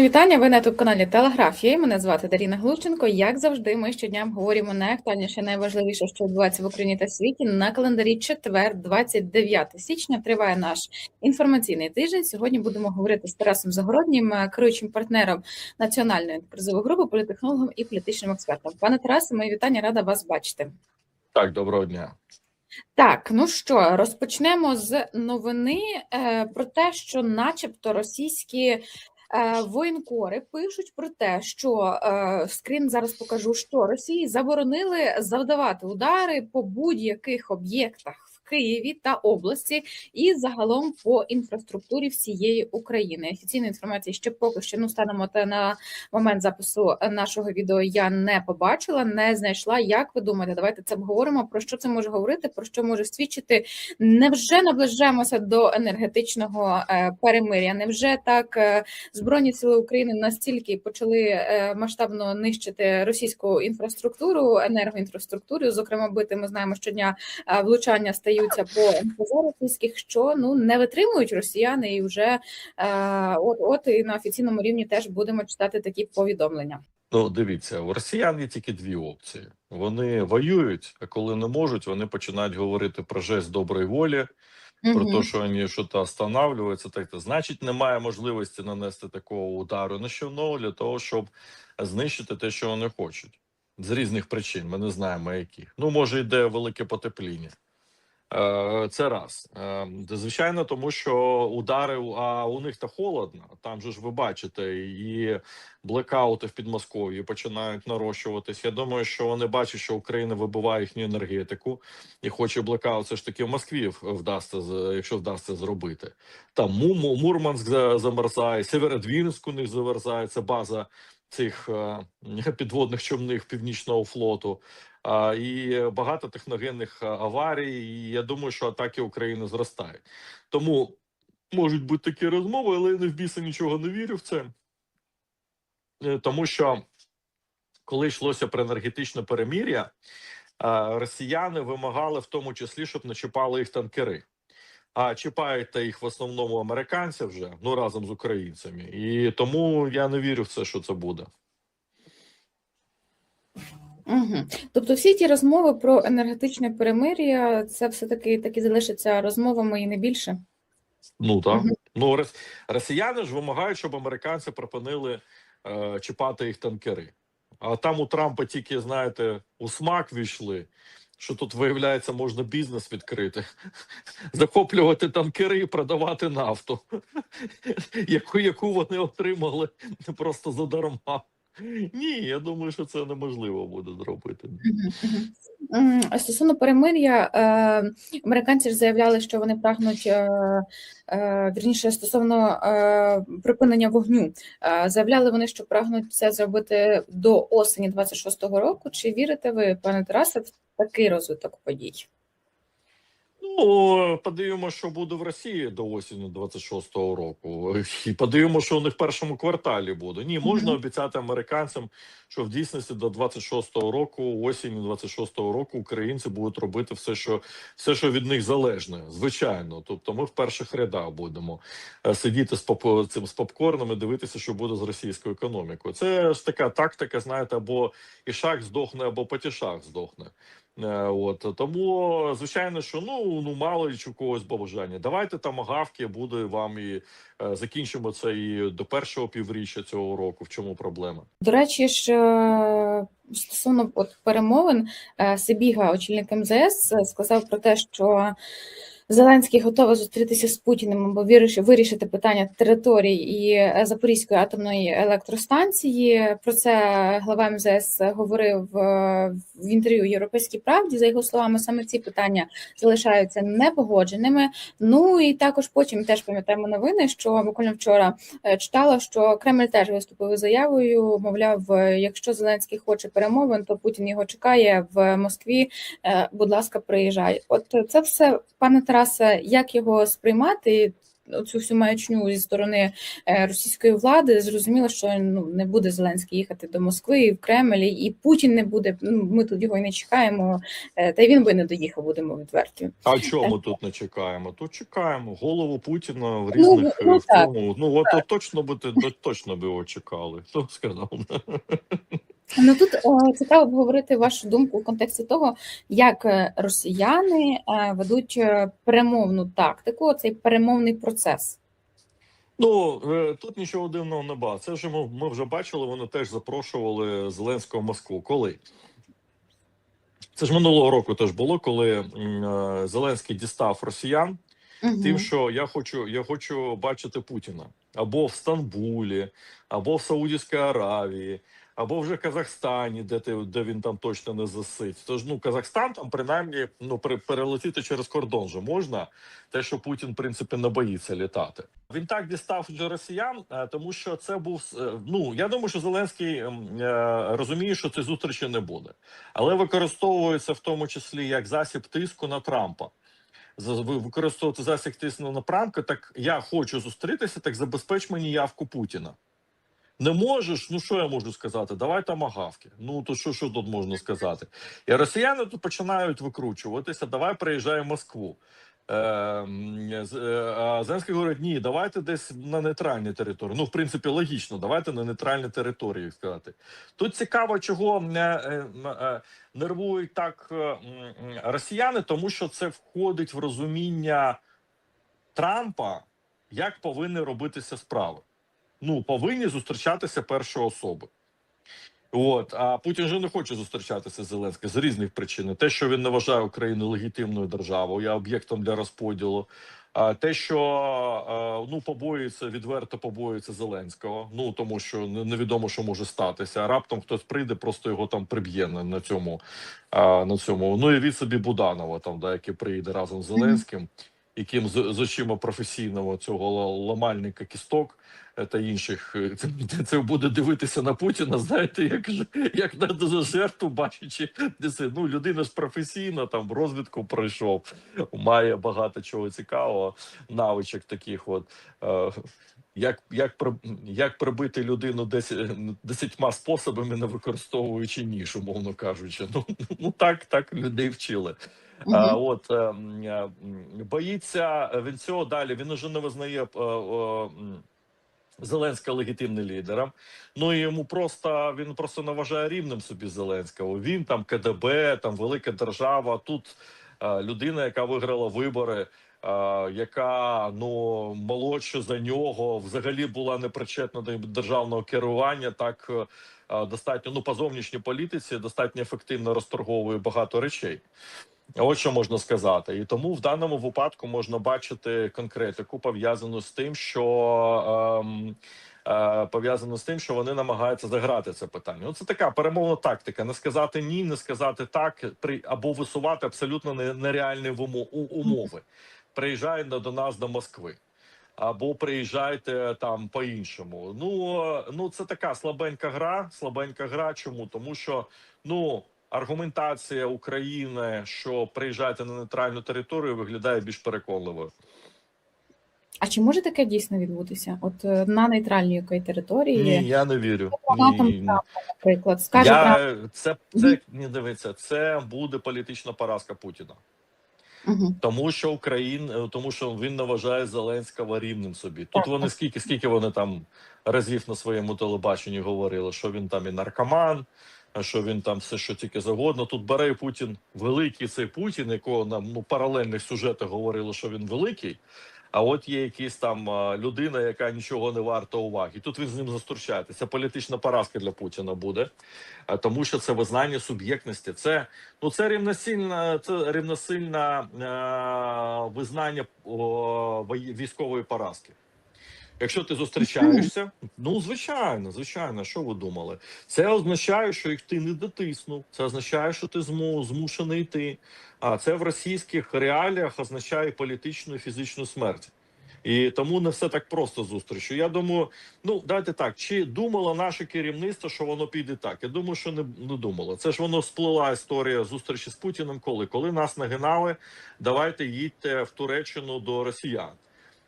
Мої вітання. Ви на youtube каналі Телеграфія. Мене звати Даріна Глущенко. Як завжди, ми щодня говоримо найактуальніше, найважливіше, що відбувається в Україні та світі. На календарі четвер, 29 січня, триває наш інформаційний тиждень. Сьогодні будемо говорити з Тарасом Загороднім, е, керуючим партнером національної кризової групи, політехнологом і політичним експертом. Пане Тарасе, мої вітання, рада вас бачити. Так, доброго дня. Так, ну що, розпочнемо з новини е, про те, що, начебто, російські воєнкори пишуть про те, що е, скрін зараз покажу, що Росії заборонили завдавати удари по будь-яких об'єктах Києві та області і загалом по інфраструктурі всієї України. Офіційної інформації ще поки що ну станемо та на момент запису нашого відео. Я не побачила, не знайшла. Як ви думаєте? Давайте це обговоримо. Про що це може говорити? Про що може свідчити? Невже наближаємося до енергетичного е, перемиря? Невже так е, збройні сили України настільки почали е, масштабно нищити російську інфраструктуру, енергоінфраструктуру? Зокрема, бити ми знаємо щодня влучання стаються по МПЗ російських, що ну не витримують росіяни, і вже е, от от і на офіційному рівні теж будемо читати такі повідомлення. Ну, дивіться, у росіян є тільки дві опції: вони воюють, а коли не можуть, вони починають говорити про жест доброї волі, про Мгм. те, що вони щось останавливаються. Так, то значить, немає можливості нанести такого удару на щоно для того, щоб знищити те, що вони хочуть. З різних причин. Ми не знаємо яких. Ну, може, йде велике потепління. Е, Це раз. Е, Звичайно, тому що удари, а у них то холодно. Там же ж ви бачите, і блекаути в Підмосков'ї починають нарощуватись. Я думаю, що вони бачать, що Україна вибиває їхню енергетику і хоче блекаут. Це ж таки в Москві вдасться, якщо вдасться зробити. Там Му- Мурманськ замерзає, Северодвінськ у них замерзає. Це база цих е, підводних човних Північного флоту. І багато техногенних аварій. І я думаю, що атаки України зростають. Тому можуть бути такі розмови, але я не в біса нічого не вірю в це. Е, Тому що коли йшлося про енергетичне перемір'я, росіяни вимагали в тому числі, щоб не чіпали їх танкери. А чіпають та їх в основному американці вже ну разом з українцями. І тому я не вірю в це, що це буде. Угу. Тобто всі ті розмови про енергетичне перемир'я, це все таки залишаться розмовами і не більше. Ну так. Мгм. Ну рос- росіяни ж вимагають, щоб американці припинили е, чіпати їх танкери. А там у Трампа тільки, знаєте, у смак війшли. Що тут виявляється, можна бізнес відкрити, захоплювати танкери і продавати нафту, яку, яку вони отримали просто задарма. Ні, я думаю, що це неможливо буде зробити. Стосовно перемир'я, е, американці ж заявляли, що вони прагнуть е, е, вірніше стосовно припинення вогню. Заявляли вони, що прагнуть це зробити до осені 26-го року. Чи вірите ви, пане Тарасе, в такий розвиток подій? Ну, подивимося, що буде в Росії до осені 26-го року. І подивимося, що у них в першому кварталі буде. Ні, можна Мгм. обіцяти американцям, що в дійсності до 26-го року, осені 26-го року, українці будуть робити все, що все, що від них залежне. Звичайно. Тобто, ми в перших рядах будемо е, сидіти з поп цим з попкорном і дивитися, що буде з російською економікою. Це ж така тактика, знаєте, або ішак здохне, або потішак здохне. Е, От тому, звичайно, що ну ну мало ли у когось бажання. Давайте там гавки буде вам і е, закінчимо це і до першого півріччя цього року. В чому проблема? До речі, ж е, стосовно от перемовин, е, Сибіга, очільник МЗС, сказав про те, що Зеленський готовий зустрітися з Путіним або вирішити, питання територій і е, Запорізької атомної електростанції. Про це глава МЗС говорив е, в інтерв'ю Європейській правді. За його словами, саме ці питання залишаються непогодженими. Ну і також потім теж пам'ятаємо новини, що буквально вчора е, читала, що Кремль теж виступив заявою. Мовляв, якщо Зеленський хоче перемовин, то Путін його чекає в Москві. Будь ласка, приїжджай. От це все, пане Тарасе, як його сприймати? цю всю маячню зі сторони е, російської влади, зрозуміло, що ну не буде Зеленський їхати до Москви і в Кремль, і Путін не буде. Ну ми тут його і не чекаємо. е, Та й він би не доїхав, будемо відверті. А чого ми тут не чекаємо? Тут чекаємо голову Путіна в Ну, різних ну, е, в так. Ну от, от точно би точно би його чекали. Хто сказав? Ну тут е, цікаво обговорити вашу думку у контексті того, як е, росіяни е, ведуть перемовну тактику, цей перемовний процес. Ну е, тут нічого дивного не ба. Це вже ми, ми вже бачили. Вони теж запрошували Зеленського в Москву. Коли? Це ж минулого року теж було, коли е, Зеленський дістав росіян. Мгм. Тим, що я хочу, я хочу бачити Путіна або в Стамбулі, або в Саудівській Аравії, або вже Казахстані, де ти де він там точно не засить. Тож ну Казахстан там принаймні ну перелетіти через кордон же можна. Те, що Путін в принципі не боїться літати. Він так дістав для росіян, е, тому що це був е, ну я думаю, що Зеленський е, розуміє, що цієї зустрічі не буде, але використовується в тому числі як засіб тиску на Трампа використовувати засіб тиску на Трампа, так я хочу зустрітися, так забезпеч мені явку Путіна. Не можеш, ну що я можу сказати? Давай там агавки. Ну то що, що тут можна сказати? І росіяни тут починають викручуватися. Давай приїжджай в Москву. Е, е, а Зеленський говорить: ні, давайте десь на нейтральній території. Ну, в принципі, логічно, давайте на нейтральній території сказати. Тут цікаво, чого е, нервують так росіяни, тому що це входить в розуміння Трампа, як повинні робитися справи. Ну, повинні зустрічатися першої особи. От, а Путін же не хоче зустрічатися з Зеленським з різних причин. Те, що він не вважає Україну легітимною державою, я об'єктом для розподілу. А те, що е, ну побоюється, відверто побоюється Зеленського. Ну тому що не- невідомо, що може статися. А раптом хтось прийде, просто його там приб'є на, на цьому. На цьому. Ну і від собі Буданова, там, да, який приїде разом з Зеленським, яким з, з очима професійного цього ла- ламальника кісток е, та інших е, це, це буде дивитися на Путіна. Знаєте, як як на жертву, бачачи ну людина ж професійна, там розвідку пройшов, має багато чого цікавого, навичок таких. От е, як, як, як прибити людину десь десятьма способами, не використовуючи ніж, умовно кажучи. Ну, ну так, так людей вчили. А, от е, м, е, боїться він цього далі. Він уже не визнає е, е, легітимним лідером. Ну і йому просто він просто не вважає рівним собі Зеленського. Він там КДБ, там велика держава. Тут е, людина, яка виграла вибори. е, Яка ну молодша за нього взагалі була не причетна до державного керування, так е, е, достатньо ну по зовнішній політиці достатньо ефективно розторговує багато речей. От що можна сказати, і тому в даному випадку можна бачити конкретику пов'язану з тим, що ем, е, пов'язану з тим, що вони намагаються заграти це питання. Ну це така перемовна тактика: не сказати ні, не сказати так, при або висувати абсолютно не- нереальні умови. Приїжджай до нас до Москви. Або приїжджайте там по-іншому. Ну е, ну це така слабенька гра. Слабенька гра. Чому? Тому що ну аргументація України, що приїжджайте на нейтральну територію, виглядає більш переконливою. А чи може таке дійсно відбутися? От е, на нейтральній якої території, Ні, я не вірю. Фанатом Ні. Наприклад, скаже Я, це це не дивиться. Це буде політична поразка Путіна. Мгм. Тому що Україн, тому що він не вважає Зеленського рівним собі. Тут Так. вони скільки, скільки вони там разів на своєму телебаченні говорили, що він там і наркоман, що він там все, що тільки завгодно. Тут бере Путін великий цей Путін, якого нам ну паралельних сюжетах говорили, що він великий. А от є якась там людина, яка нічого не варта уваги. Тут він з ним зустрічається. Це політична поразка для Путіна буде, тому що це визнання суб'єктності. Це ну це рівносильна, це рівносильна е, визнання о, військової поразки. Якщо ти зустрічаєшся, ну звичайно, звичайно, що ви думали? Це означає, що їх ти не дотиснув. Це означає, що ти зму, змушений йти. А це в російських реаліях означає політичну і фізичну смерть. І тому не все так просто зустрічю. Я думаю, ну дайте так. Чи думало наше керівництво, що воно піде так? Я думаю, що не, не думало. Це ж воно сплила історія зустрічі з Путіним. Коли коли нас нагинали, давайте їдьте в Туреччину до росіян.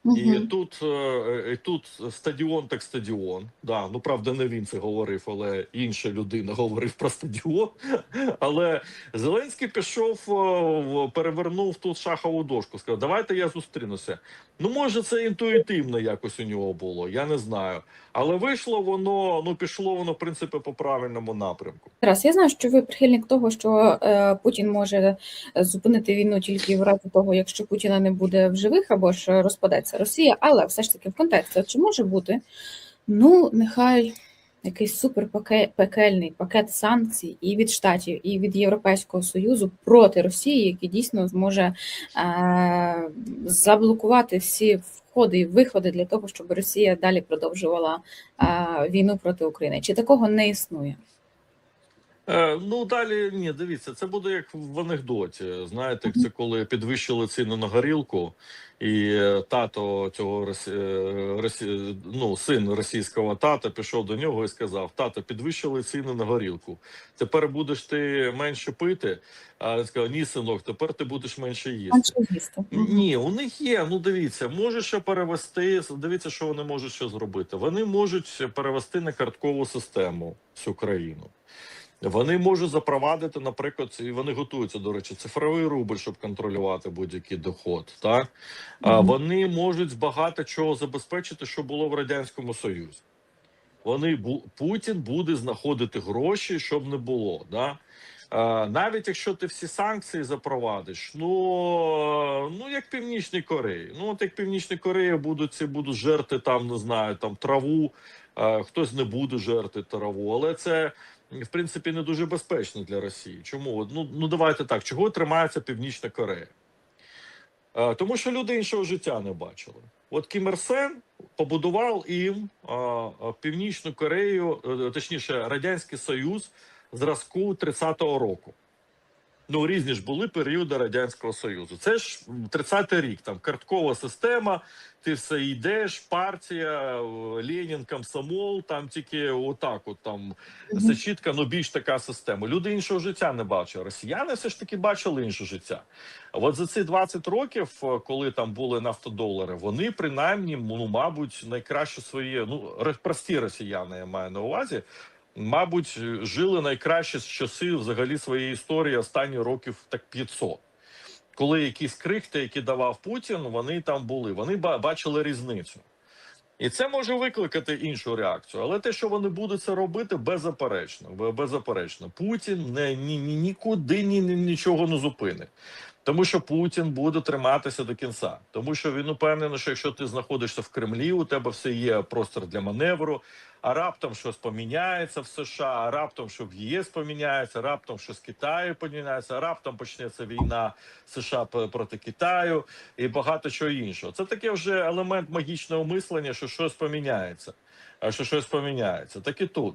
І тут, е, і тут стадіон так стадіон. Да, ну правда, не він це говорив, але інша людина говорив про стадіон. Але Зеленський пішов, е, перевернув тут шахову дошку. Сказав, давайте я зустрінуся. Ну, може, це інтуїтивно якось у нього було, я не знаю. Але вийшло воно, ну пішло воно, в принципі, по правильному напрямку. Тарас, я знаю, що ви прихильник того, що е, Путін може зупинити війну тільки в разі того, якщо Путіна не буде в живих або ж розпадеться Росія, але все ж таки в контексті, чи може бути, ну, нехай якийсь суперпекельний пакет санкцій і від Штатів, і від Європейського Союзу проти Росії, який дійсно зможе е, заблокувати всі входи і виходи для того, щоб Росія далі продовжувала е, війну проти України. Чи такого не існує? Е, ну далі ні, дивіться, це буде як в анекдоті. Знаєте, це коли підвищили ціну на горілку, і е, тато цього росі... е, росі... ну, син російського тата пішов до нього і сказав: Тато, підвищили ціни на горілку. Тепер будеш ти менше пити. А він сказав: Ні, синок, тепер ти будеш менше їсти. Ні, у них є. Ну дивіться, може що перевести. Дивіться, що вони можуть що зробити. Вони можуть перевести на карткову систему всю країну. Вони можуть запровадити, наприклад, і вони готуються, до речі, цифровий рубль, щоб контролювати будь-який доход. Так а Мгм. вони можуть багато чого забезпечити, що було в радянському Союзі. Вони Путін буде знаходити гроші, щоб не було. Да? Навіть якщо ти всі санкції запровадиш, ну, ну як Північній Кореї. Ну, от як Північній Кореї будуть ці будуть жерти там, не знаю, там траву, хтось не буде жерти траву, але це. В принципі, не дуже безпечно для Росії. Чому? Ну, ну давайте так. Чого тримається Північна Корея? Тому що люди іншого життя не бачили. От Кім Ір Сен побудував їм Північну Корею, е, точніше, Радянський Союз зразку 30-го року. Ну, різні ж були періоди Радянського Союзу. Це ж м, 30-й рік, там карткова система, ти все йдеш, партія, е, Ленін, комсомол, там тільки отак, от там це ну більш така система. Люди іншого життя не бачили. Росіяни все ж таки бачили інше життя. А от за ці 20 років, е, коли там були нафтодолари, вони принаймні, ну мабуть, найкраще свої, ну прості росіяни, я маю на увазі. Мабуть, жили найкраще з часи взагалі своєї історії останні років так 500. Коли якісь крихти, які давав Путін, вони там були. Вони бачили різницю. І це може викликати іншу реакцію. Але те, що вони будуть це робити, беззаперечно. бе- Беззаперечно. Путін не, ні, ні, нікуди ні, ні, нічого не зупинить. Тому що Путін буде триматися до кінця. Тому що він упевнений, що якщо ти знаходишся в Кремлі, у тебе все є простір для маневру, а раптом щось поміняється в США, а раптом що в ЄС поміняється, раптом щось в Китаю поміняється, а раптом почнеться війна США проти Китаю і багато чого іншого. Це таке вже елемент магічного мислення, що щось поміняється. А що щось поміняється. Так і тут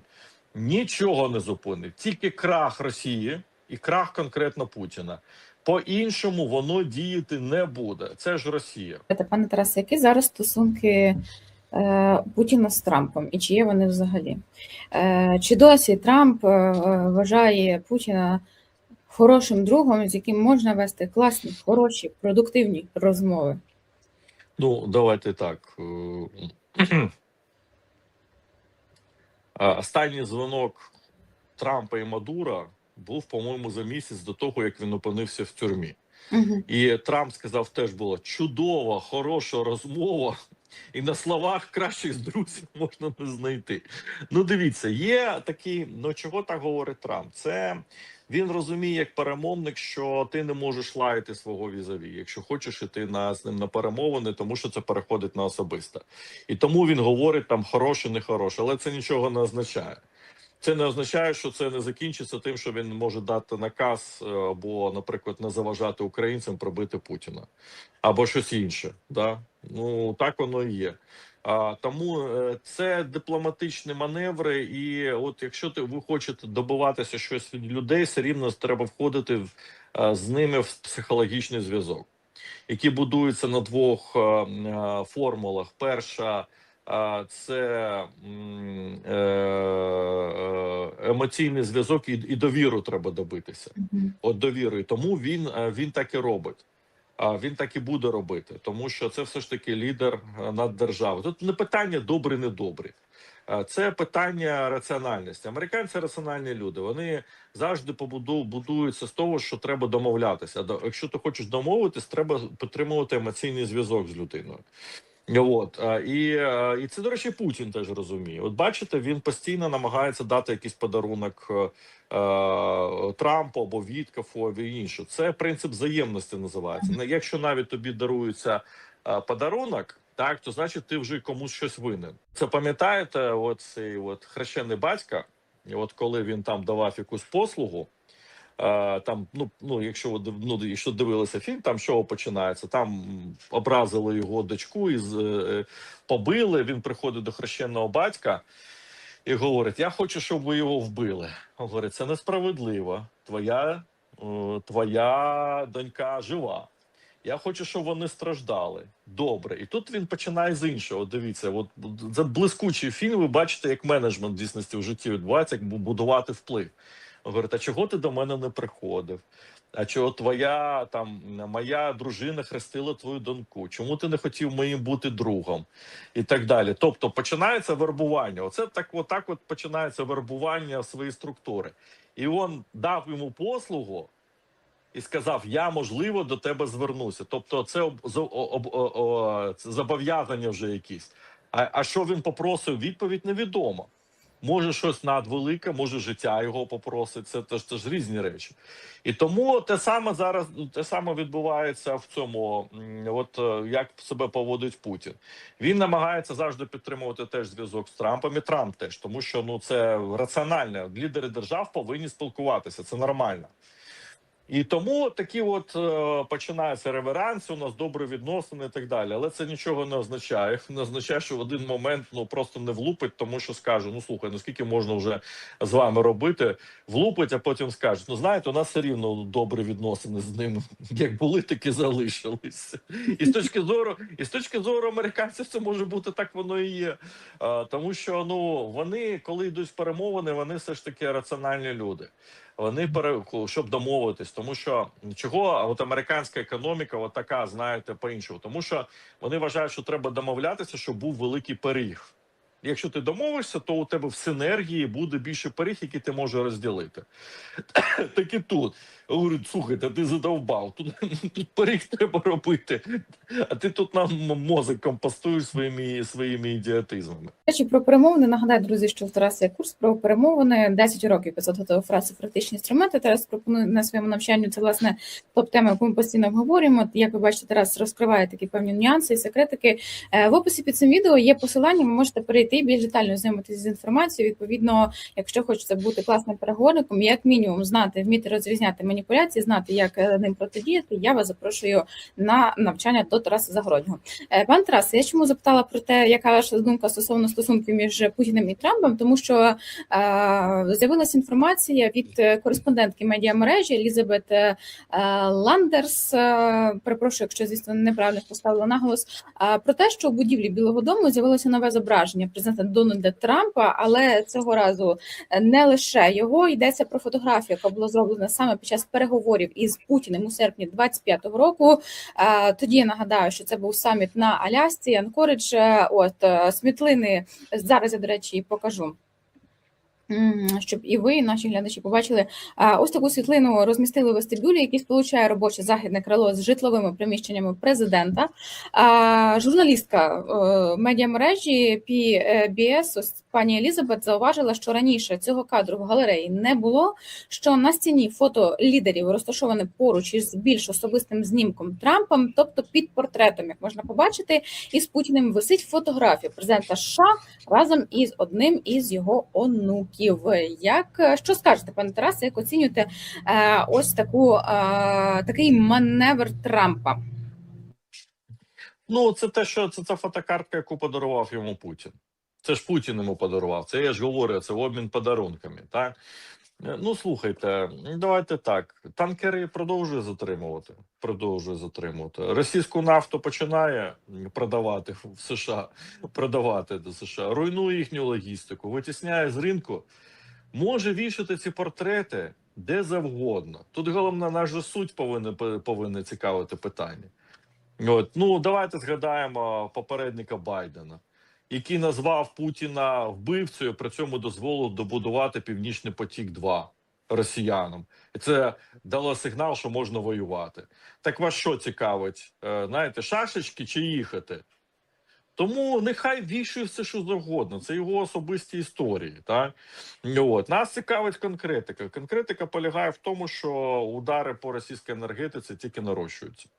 нічого не зупинить, тільки крах Росії і крах конкретно Путіна. По-іншому воно діяти не буде. Це ж Росія. Пане Тарасе, які зараз стосунки е, Путіна з Трампом і чи є вони взагалі? Е, Чи досі Трамп е, вважає Путіна хорошим другом, з яким можна вести класні, хороші, продуктивні розмови? Ну, давайте так. е, Останній дзвонок Трампа і Мадура був, по-моєму, за місяць до того, як він опинився в тюрмі. Угу. І Трамп сказав, теж була чудова, хороша розмова, і на словах кращих друзів можна не знайти. Ну, дивіться, є такий, ну чого так говорить Трамп? Це він розуміє як перемовник, що ти не можеш лаяти свого візаві, якщо хочеш іти на з ним на перемовини, тому що це переходить на особисте. І тому він говорить там хороше, не хороше, але це нічого не означає. Це не означає, що це не закінчиться тим, що він може дати наказ е, або, наприклад, не заважати українцям пробити Путіна, або щось інше. Да? Ну так воно і є. А, тому е, це дипломатичні маневри, і от якщо ти ви хочете добиватися щось від людей, все рівно треба входити в, е, з ними в психологічний зв'язок, який будується на двох формулах. Перша це е, е, емоційний зв'язок і, і довіру треба добитися. От довіри. Тому він, е, він так і робить. а, він так і буде робити, тому що це все ж таки лідер над державою. Тут не питання добрий, недобрий. Е, Це питання раціональності. Американці раціональні люди. Вони завжди будуються з того, що треба домовлятися. До- Якщо ти хочеш домовитись, треба підтримувати емоційний зв'язок з людиною. От і, і це, до речі, Путін теж розуміє. От бачите, він постійно намагається дати якийсь подарунок е, е, Трампу або Віткафу, або інше. Це принцип взаємності називається. Якщо навіть тобі дарується е, подарунок, так то значить ти вже комусь щось винен. Це пам'ятаєте, от цей от хрещений батька, от коли він там давав якусь послугу. Там, ну, ну, якщо ну, якщо дивилися фільм, там що починається? Там образили його дочку і з- е, побили. Він приходить до хрещеного батька і говорить: Я хочу, щоб ви його вбили. Він говорить, це несправедливо. Твоя, е, твоя донька жива. Я хочу, щоб вони страждали. Добре. І тут він починає з іншого. Дивіться, от це блискучий фільм. Ви бачите, як менеджмент дійсності в житті відбувається, як будувати вплив. Говорить, а чого ти до мене не приходив? А чого твоя там моя дружина хрестила твою доньку? Чому ти не хотів моїм бути другом? І так далі. Тобто починається вербування. Оце так, отак от починається вербування своєї структури. І він дав йому послугу і сказав: Я можливо до тебе звернуся. Тобто, це об, об, об, о- о, зобов'язання вже якісь. А, а що він попросив? Відповідь невідомо. Може, щось надвелике, може, життя його попросить. Це теж це ж різні речі. І тому те саме зараз те саме відбувається в цьому. От е, як себе поводить Путін. Він намагається завжди підтримувати теж зв'язок з Трампом і Трамп теж, тому що ну це раціонально. Лідери держав повинні спілкуватися. Це нормально. І тому такі от е, починаються реверанси, у нас добрі відносини і так далі. Але це нічого не означає. Не означає, що в один момент ну просто не влупить, тому що скаже: ну слухай, ну скільки можна вже з вами робити, влупить, а потім скаже: ну знаєте, у нас все рівно добрі відносини з ним, як були, так і залишилися. І з точки зору, і з точки зору американців, це може бути так, воно і є. Е, тому що ну вони, коли йдуть перемовини, вони все ж таки раціональні люди. Вони пере щоб домовитись, тому що чого от американська економіка, от така, знаєте, по іншому, тому що вони вважають, що треба домовлятися, щоб був великий пиріг. Якщо ти домовишся, то у тебе в синергії буде більше пиріг, який ти можеш розділити. Так і тут. Говорять, слухайте, ти задовбав, тут, тут пиріг треба робити, а ти тут нам мозок компостуєш своїми, своїми ідіотизмами. Речі, про перемовини нагадаю, друзі, що в Тараса є курс про перемовини 10 років 500 готових практичні інструменти. Тарас пропонує на своєму навчанню. Це власне топ-тема, яку ми постійно обговорюємо. Як ви бачите, Тарас розкриває такі певні нюанси і секретики. Е, В описі під цим відео є посилання. Ви можете перейти і більш детально ознайомитися з інформацією. Відповідно, якщо хочете бути класним переговорником, як мінімум знати, вміти розрізняти маніпуляції, знати, як е, ним протидіяти. Я вас запрошую на навчання до Тараса Загороднього. Е, Пан Тарас, я чому запитала про те, яка ваша думка стосовно стосунків між Путіним і Трампом, тому що е, з'явилася інформація від е, кореспондентки медіамережі Елізабет Ландерс. Перепрошую, якщо звісно неправильно поставила наголос. про те, що у будівлі Білого Дому з'явилося нове зображення президента Дональда Трампа, але цього разу не лише його йдеться про фотографію, яка була зроблена саме під час переговорів із Путіним у серпні 25-го року. Е, Тоді я нагадаю, що це був саміт на Алясці, Анкоридж. Е, От смітлини зараз я, до речі, покажу. Щоб і ви, і наші глядачі, побачили ось таку світлину розмістили в вестибюлі, який сполучає робоче західне крило з житловими приміщеннями президента. Журналістка е, медіамережі PBS, ось пані Елізабет, зауважила, що раніше цього кадру в галереї не було. Що на стіні фото лідерів розташоване поруч із більш особистим знімком Трампом, тобто під портретом, як можна побачити, із Путіним висить фотографія президента США разом із одним із його онуків. Як що скажете, пане Тарасе, як оцінюєте е, ось таку е, такий маневр Трампа? Ну, це те, що це та фотокартка, яку подарував йому Путін. Це ж Путін йому подарував. Це я ж говорю, це обмін подарунками. Так Е, ну слухайте, давайте так. Танкери продовжує затримувати. Продовжує затримувати. Російську нафту починає продавати в США, продавати до США, руйнує їхню логістику, витісняє з ринку. Може вішати ці портрети де завгодно. Тут головне наш же суть повинен повинен цікавити питання. От ну давайте згадаємо попередника Байдена, який назвав Путіна вбивцею, при цьому дозволив добудувати Північний потік 2 росіянам, і це дало сигнал, що можна воювати. Так вас що цікавить? Е, знаєте, шашечки чи їхати? Тому нехай вішує все, що завгодно. Це його особисті історії. Так от нас цікавить конкретика. Конкретика полягає в тому, що удари по російській енергетиці тільки нарощуються,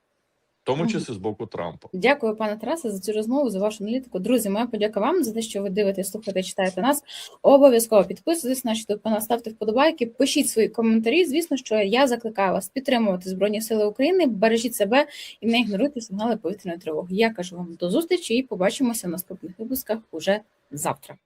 тому числі з боку Трампа. Дякую, пане Тарасе, за цю розмову, за вашу аналітику. Друзі, моя подяка вам за те, що ви дивитесь, слухаєте, читаєте нас. Обов'язково підписуйтесь на YouTube канал, ставте вподобайки, пишіть свої коментарі. Звісно, що я закликаю вас підтримувати Збройні Сили України, бережіть себе і не ігноруйте сигнали повітряної тривоги. Я кажу вам до зустрічі і побачимося в наступних випусках уже завтра.